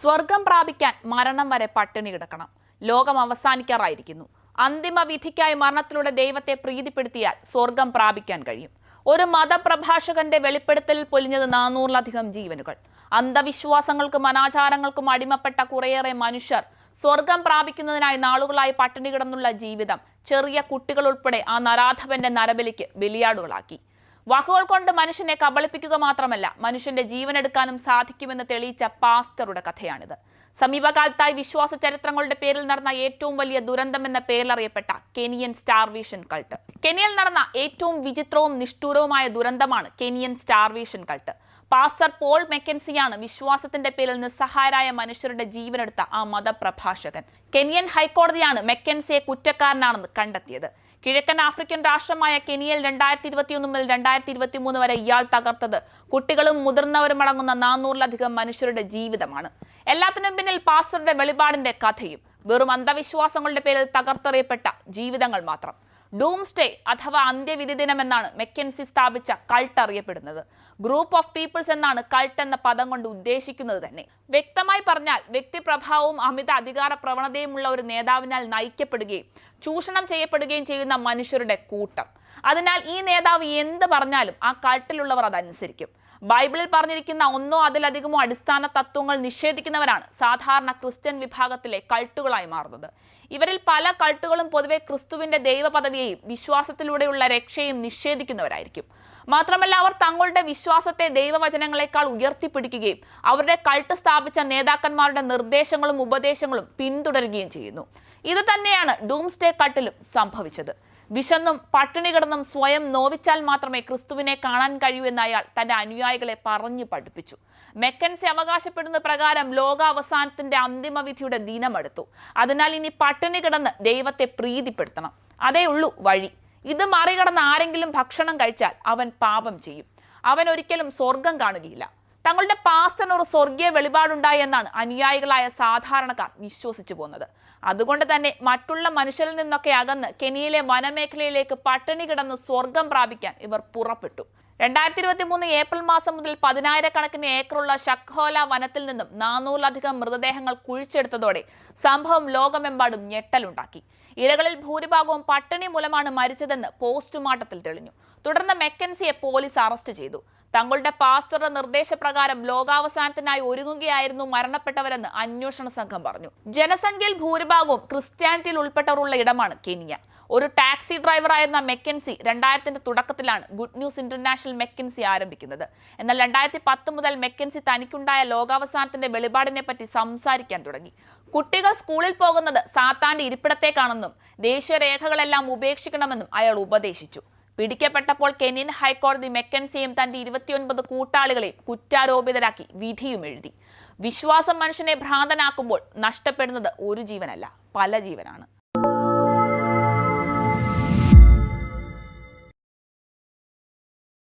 സ്വർഗം പ്രാപിക്കാൻ മരണം വരെ പട്ടിണി കിടക്കണം. ലോകം അവസാനിക്കാറായിരിക്കുന്നു. അന്തിമ വിധിക്കായി മരണത്തിലൂടെ ദൈവത്തെ പ്രീതിപ്പെടുത്തിയാൽ സ്വർഗം പ്രാപിക്കാൻ കഴിയും. ഒരു മതപ്രഭാഷകന്റെ വെളിപ്പെടുത്തലിൽ പൊലിഞ്ഞത് നാനൂറിലധികം ജീവനുകൾ. അന്ധവിശ്വാസങ്ങൾക്കും അനാചാരങ്ങൾക്കും അടിമപ്പെട്ട കുറേയേറെ മനുഷ്യർ സ്വർഗം പ്രാപിക്കുന്നതിനായി നാളുകളായി പട്ടിണി കിടന്നുള്ള ജീവിതം ചെറിയ കുട്ടികൾ ഉൾപ്പെടെ ആ നരാധവന്റെ നരബലിക്ക് ബലിയാടുകളാക്കി. വാക്കുകൾ കൊണ്ട് മനുഷ്യനെ കബളിപ്പിക്കുക മാത്രമല്ല മനുഷ്യന്റെ ജീവൻ എടുക്കാനും സാധിക്കുമെന്ന് തെളിയിച്ച പാസ്റ്ററുടെ കഥയാണിത്. സമീപകാലത്തായി വിശ്വാസ ചരിത്രങ്ങളുടെ പേരിൽ നടന്ന ഏറ്റവും വലിയ ദുരന്തം എന്ന പേരിലറിയപ്പെട്ട കെനിയൻ സ്റ്റാർവേഷൻ കൾട്ട്. കെനിയയിൽ നടന്ന ഏറ്റവും വിചിത്രവും നിഷ്ഠൂരവുമായ ദുരന്തമാണ് Kenyan starvation cult. Pastor Paul മെക്കൻസിയാണ് വിശ്വാസത്തിന്റെ പേരിൽ നിസ്സഹായരായ മനുഷ്യരുടെ ജീവനെടുത്ത ആ മതപ്രഭാഷകൻ. കെനിയൻ ഹൈക്കോടതിയാണ് മെക്കൻസിയെ കുറ്റക്കാരനാണെന്ന് കണ്ടെത്തിയത്. കിഴക്കൻ ആഫ്രിക്കൻ രാഷ്ട്രമായ കെനിയയിൽ രണ്ടായിരത്തി ഇരുപത്തിയൊന്ന് മുതൽ രണ്ടായിരത്തി ഇരുപത്തി മൂന്ന് വരെ ഇയാൾ തകർത്തത് കുട്ടികളും മുതിർന്നവരും അടങ്ങുന്ന നാനൂറിലധികം മനുഷ്യരുടെ ജീവിതമാണ്. എല്ലാത്തിനും പിന്നിൽ പാസ്റ്ററുടെ വെളിപാടിന്റെ കഥയും വെറും അന്ധവിശ്വാസങ്ങളുടെ പേരിൽ തകർത്തെറിയപ്പെട്ട ജീവിതങ്ങൾ മാത്രം. ഡൂംസ്റ്റേ അഥവാ അന്ത്യവിധി ദിനം എന്നാണ് മെക്കൻസി സ്ഥാപിച്ച കൾട്ട് അറിയപ്പെടുന്നത്. ഗ്രൂപ്പ് ഓഫ് പീപ്പിൾസ് എന്നാണ് കൾട്ട് എന്ന പദം കൊണ്ട് ഉദ്ദേശിക്കുന്നത് തന്നെ. വ്യക്തമായി പറഞ്ഞാൽ വ്യക്തിപ്രഭാവവും അമിത അധികാര പ്രവണതയുമുള്ള ഒരു നേതാവിനാൽ നയിക്കപ്പെടുകയും ചൂഷണം ചെയ്യപ്പെടുകയും ചെയ്യുന്ന മനുഷ്യരുടെ കൂട്ടം. അതിനാൽ ഈ നേതാവ് എന്ത് പറഞ്ഞാലും ആ കൾട്ടിലുള്ളവർ അതനുസരിക്കും. ബൈബിളിൽ പറഞ്ഞിരിക്കുന്ന ഒന്നോ അതിലധികമോ അടിസ്ഥാന തത്വങ്ങൾ നിഷേധിക്കുന്നവരാണ് സാധാരണ ക്രിസ്ത്യൻ വിഭാഗത്തിലെ കൾട്ടുകളായി മാറുന്നത്. ഇവരിൽ പല കൾട്ടുകളും പൊതുവെ ക്രിസ്തുവിന്റെ ദൈവപദവിയെയും വിശ്വാസത്തിലൂടെയുള്ള രക്ഷയും നിഷേധിക്കുന്നവരായിരിക്കും. മാത്രമല്ല അവർ തങ്ങളുടെ വിശ്വാസത്തെ ദൈവവചനങ്ങളെക്കാൾ ഉയർത്തിപ്പിടിക്കുകയും അവരുടെ കൾട്ട് സ്ഥാപിച്ച നേതാക്കന്മാരുടെ നിർദ്ദേശങ്ങളും ഉപദേശങ്ങളും പിന്തുടരുകയും ചെയ്യുന്നു. ഇത് തന്നെയാണ് ഡൂംസ്റ്റേ കട്ടിലും സംഭവിച്ചത്. വിശന്നും പട്ടിണി കിടന്നും സ്വയം നോവിച്ചാൽ മാത്രമേ ക്രിസ്തുവിനെ കാണാൻ കഴിയൂ എന്ന് അയാൾ തന്റെ അനുയായികളെ പറഞ്ഞു പഠിപ്പിച്ചു. മെക്കൻസി അവകാശപ്പെടുന്ന പ്രകാരം ലോകാവസാനത്തിന്റെ അന്തിമവിധിയുടെ ദിനമെടുത്തു. അതിനാൽ ഇനി പട്ടിണി കിടന്ന് ദൈവത്തെ പ്രീതിപ്പെടുത്തണം. അതേ ഉള്ളൂ വഴി. ഇത് മറികടന്ന് ആരെങ്കിലും ഭക്ഷണം കഴിച്ചാൽ അവൻ പാപം ചെയ്യും. അവൻ ഒരിക്കലും സ്വർഗം കാണുകയില്ല. തങ്ങളുടെ പാസ്റ്റിന് ഒരു സ്വർഗീയ വെളിപാടുണ്ടായി എന്നാണ് അനുയായികളായ സാധാരണക്കാർ വിശ്വസിച്ചു പോകുന്നത്. അതുകൊണ്ട് തന്നെ മറ്റുള്ള മനുഷ്യരിൽ നിന്നൊക്കെ അകന്ന് കെനിയിലെ വനമേഖലയിലേക്ക് പട്ടിണി കിടന്ന് സ്വർഗം പ്രാപിക്കാൻ ഇവർ പുറപ്പെട്ടു. രണ്ടായിരത്തി ഇരുപത്തി മൂന്ന് ഏപ്രിൽ മാസം മുതൽ പതിനായിരക്കണക്കിന് ഏക്കറുള്ള ഷഖോല വനത്തിൽ നിന്നും നാനൂറിലധികം മൃതദേഹങ്ങൾ കുഴിച്ചെടുത്തതോടെ സംഭവം ലോകമെമ്പാടും ഞെട്ടലുണ്ടാക്കി. ഇരകളിൽ ഭൂരിഭാഗവും പട്ടിണി മൂലമാണ് മരിച്ചതെന്ന് പോസ്റ്റ്മോർട്ടത്തിൽ തെളിഞ്ഞു. തുടർന്ന് മെക്കൻസിയെ പോലീസ് അറസ്റ്റ് ചെയ്തു. തങ്ങളുടെ പാസ്റ്ററുടെ നിർദ്ദേശപ്രകാരം ലോകാവസാനത്തിനായി ഒരുങ്ങുകയായിരുന്നു മരണപ്പെട്ടവരെന്ന് അന്വേഷണ സംഘം പറഞ്ഞു. ജനസംഖ്യയിൽ ഭൂരിഭാഗവും ക്രിസ്ത്യാനിറ്റിയിൽ ഉൾപ്പെട്ടവരുള്ള ഇടമാണ് കെനിയ. ഒരു ടാക്സി ഡ്രൈവറായിരുന്ന മെക്കൻസി രണ്ടായിരത്തിന്റെ തുടക്കത്തിലാണ് ഗുഡ് ന്യൂസ് ഇന്റർനാഷണൽ മെക്കൻസി ആരംഭിക്കുന്നത്. എന്നാൽ രണ്ടായിരത്തി പത്ത് മുതൽ മെക്കൻസി തനിക്കുണ്ടായ ലോകാവസാനത്തിന്റെ വെളിപാടിനെ പറ്റി സംസാരിക്കാൻ തുടങ്ങി. കുട്ടികൾ സ്കൂളിൽ പോകുന്നത് സാത്താന്റെ ഇരിപ്പിടത്തേക്കാണെന്നും ദേശീയ രേഖകളെല്ലാം ഉപേക്ഷിക്കണമെന്നും അയാൾ ഉപദേശിച്ചു. പിടിക്കപ്പെട്ടപ്പോൾ കെനിയൻ ഹൈക്കോടതി മെക്കൻസിയും തന്റെ ഇരുപത്തിയൊൻപത് കൂട്ടാളികളെയും കുറ്റാരോപിതരാക്കി വിധിയും എഴുതി. വിശ്വാസം മനുഷ്യനെ ഭ്രാന്തനാക്കുമ്പോൾ നഷ്ടപ്പെടുന്നത് ഒരു ജീവനല്ല പല ജീവനാണ്.